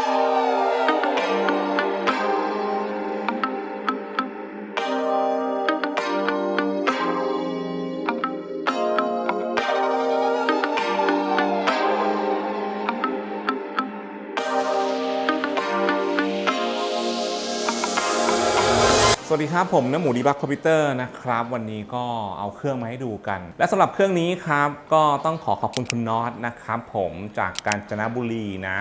สวัสดีครับ ผมน้ำหมูดีบักคอมพิวเตอร์นะครับ วันนี้ก็เอาเครื่องมาให้ดูกัน และสำหรับเครื่องนี้ครับ ก็ต้องขอขอบคุณคุณน็อตนะครับ ผมจากกาญจนบุรีนะ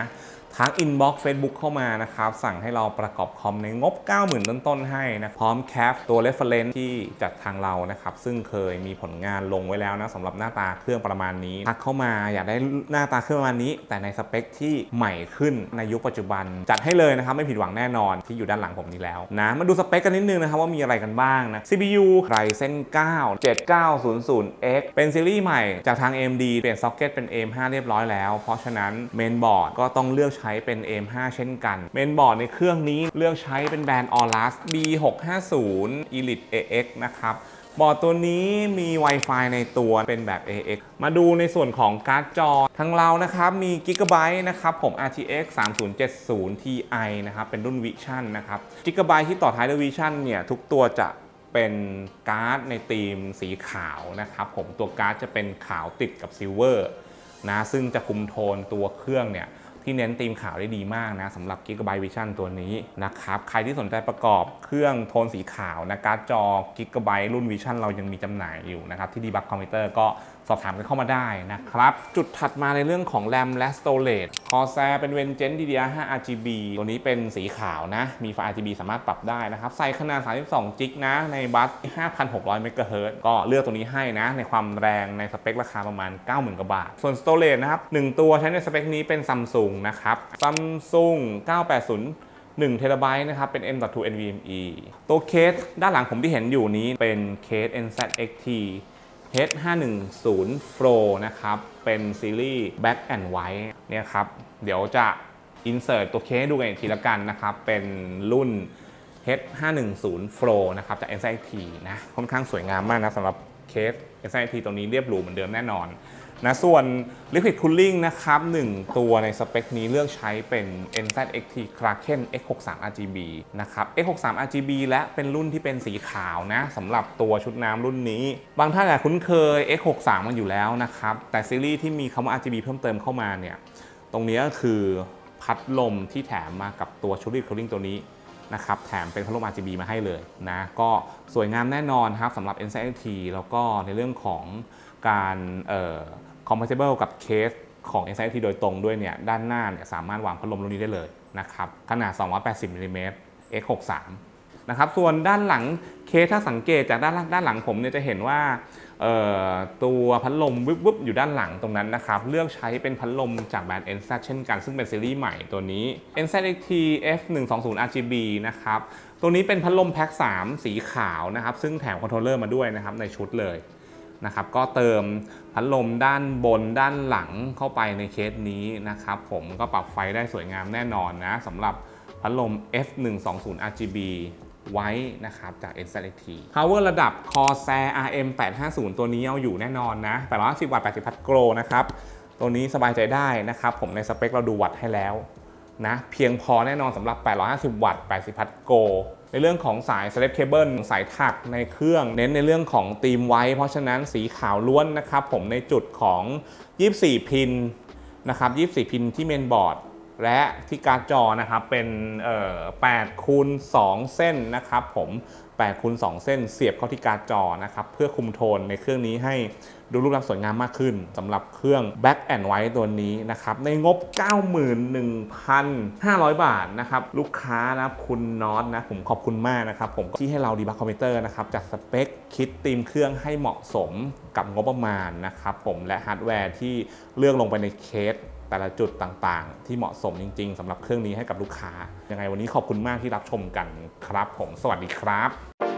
ทักอินบ็อกซ์เฟซบุ๊กเข้ามานะครับ สั่งให้เราประกอบคอมในงบ 90,000 ต้นๆ ให้นะ พร้อมแคปตัว reference ที่จากทางเรานะครับ ซึ่งเคยมีผลงานลงไว้แล้วนะสำหรับหน้าตาเครื่องประมาณนี้ ทักเข้ามาอยากได้หน้าตาเครื่องประมาณนี้ แต่ในสเปคที่ใหม่ขึ้นในยุคปัจจุบัน จัดให้เลยนะครับ ไม่ผิดหวังแน่นอนที่อยู่ด้านหลังผมนี้แล้วนะมาดูสเปคกันนิดนึงนะครับว่ามีอะไรกันบ้างนะ CPU Ryzen 9 7900X เป็นซีรีส์ใหม่จากทาง AMD เปลี่ยนซ็อกเก็ตเป็น AM5 เรียบร้อยแล้ว เพราะฉะนั้นเมนบอร์ดก็ต้องเลือกใช้ช้เป็น AM5 เช่นกัน เมนบอร์ดในเครื่องนี้เลือกใช้เป็นแบรนด์ Aorus B650 Elite AX นะครับบอร์ดตัวนี้มี Wi-Fi ในตัวเป็นแบบ AX มาดูในส่วนของการ์ดจอ ทางเรานะครับมี Gigabyte นะครับผม RTX 3070 Ti นะครับเป็นรุ่น Vision นะครับ Gigabyte ที่ต่อท้ายด้วย Vision เนี่ยทุกตัวจะเป็นการ์ดในธีมสีขาวนะครับผมตัวการ์ดจะเป็นขาวติดกับซิลเวอร์นะซึ่งจะคุมโทนตัวเครื่องเนี่ย ที่เน้นธีมขาวได้ดีมากนะสำหรับ Gigabyte Vision ตัวนี้นะครับใครที่สนใจประกอบเครื่องโทนสีขาวนะการ์ดจอ Gigabyte รุ่น Vision เรายังมีจำหน่ายอยู่นะครับที่ดีบักคอมพิวเตอร์ก็สอบถามกันเข้ามาได้นะครับ จุดถัดมาในเรื่องของ RAM และ Storage Corsair เป็นเวนเจน DDR5 RGB ตัวนี้เป็นสีขาวนะ มีไฟ RGB สามารถปรับได้นะครับ ใส่ขนาด 32 จิกนะ ในบัส 5,600 เมกะเฮิรตซ์ก็เลือกตัวนี้ให้นะ ในความแรงในสเปคราคาประมาณ 90,000กว่าบาท ส่วน Storage นะครับ 1 ตัวใช้ในสเปคนี้เป็น Samsung นะครับ Samsung 980 1เทราไบต์นะครับ เป็น M.2 NVMe ตัวเคสด้านหลังผมที่เห็นอยู่นี้เป็นเคส NZXT H510 Pro นะครับ เป็นซีรีส์ Black and White เนี่ยครับ เดี๋ยวจะ insert ตัวเคสให้ดูกันอีกทีละกันนะครับ เป็นรุ่น H510 Pro นะครับ จาก NZXT นะ ค่อนข้างสวยงามมากนะสำหรับเคส NZXT ตรงนี้เรียบหรูเหมือนเดิมแน่นอน นะส่วน Liquid Cooling นะครับ 1 ตัวในสเปคนี้เลือกใช้เป็น NZXT Kraken X63 RGB นะครับ X63 RGB และเป็นรุ่นที่เป็นสีขาวนะสำหรับตัวชุดน้ำรุ่นนี้ บางท่านอาจคุ้นเคย X63 มันอยู่แล้วนะครับ แต่ซีรีส์ที่มีคำว่า RGB เพิ่มเติมเข้ามาเนี่ย ตรงนี้ก็คือพัดลมที่แถมมากับตัวชุด Liquid Cooling ตัวนี้นะครับแถมเป็นพัดลม RGB มาให้เลยนะก็สวยงามแน่นอนครับสำหรับ NZXT แล้วก็ในเรื่องของการเอ่อ compatible กับเคสของ NZXT โดยตรงด้วยเนี่ยด้านหน้าเนี่ยสามารถวางพัดลมรุ่นนี้ได้เลยนะครับขนาด 280มิลลิเมตร X63 นะครับส่วนด้านหลังเคสถ้าสังเกตจากด้านด้านหลังผมเนี่ยจะเห็นว่าตัวพัดลมวึบวบอยู่ด้านหลังตรงนั้นนะครับเลือกใช้เป็นพัดลมจากแบรนด์ NZ เช่นกัน ซึ่งเป็นซีรีส์ใหม่ตัวนี้ e n z XT F120 RGB นะครับตัวนี้เป็นพัดลมแพ็ค 3 สีขาวนะครับซึ่งแถมคอนโทรลเลอร์มาด้วยนะครับในชุดเลย นะครับก็เติมพัดลมด้านบนด้านหลังเข้าไปในเคสนี้นะครับผมก็ปรับไฟได้สวยงามแน่นอนนะสำหรับพัดลม F120 RGB ไว้นะครับจาก NZXT Power ระดับ Corsair RM 850ตัวนี้เอาอยู่แน่นอนนะ810วัตต์80พัทโกรนะครับ ตัวนี้สบายใจได้นะครับ ผมในสเปคเราดูวัตต์ให้แล้ว นะเพียงพอแน่นอนสำหรับ 850 วัตต์ 80 พัทโก ในเรื่องของสายสเตปเคเบิลสายถักในเครื่อง เน้นในเรื่องของตีมไว้ เพราะฉะนั้นสีขาวล้วนนะครับ ผมในจุดของ 24 พินนะครับ 24 พินที่เมนบอร์ด และที่การ์ดจอนะครับเป็น8คูณ2เส้นนะครับผม8คูณ2เส้นเสียบเข้าที่การ์ดจอนะครับเพื่อคุมโทนในเครื่องนี้ให้ดูรูปลักษณ์สวยงามมากขึ้นสำหรับเครื่อง Black and White ตัวนี้นะครับในงบ 91,500 บาทนะครับลูกค้านะคุณน็อตนะผมขอบคุณมากนะครับผมที่ให้เราดีบัคคอมพิวเตอร์นะครับจัดสเปคคิดตีมเครื่องให้เหมาะสมกับงบประมาณนะครับผมและฮาร์ดแวร์ที่เลือกลงไปในเคส แต่ละจุดต่างๆ ที่เหมาะสมจริง ๆสำหรับเครื่องนี้ให้กับลูกค้า ยังไงวันนี้ขอบคุณมากที่รับชมกันครับผมสวัสดีครับ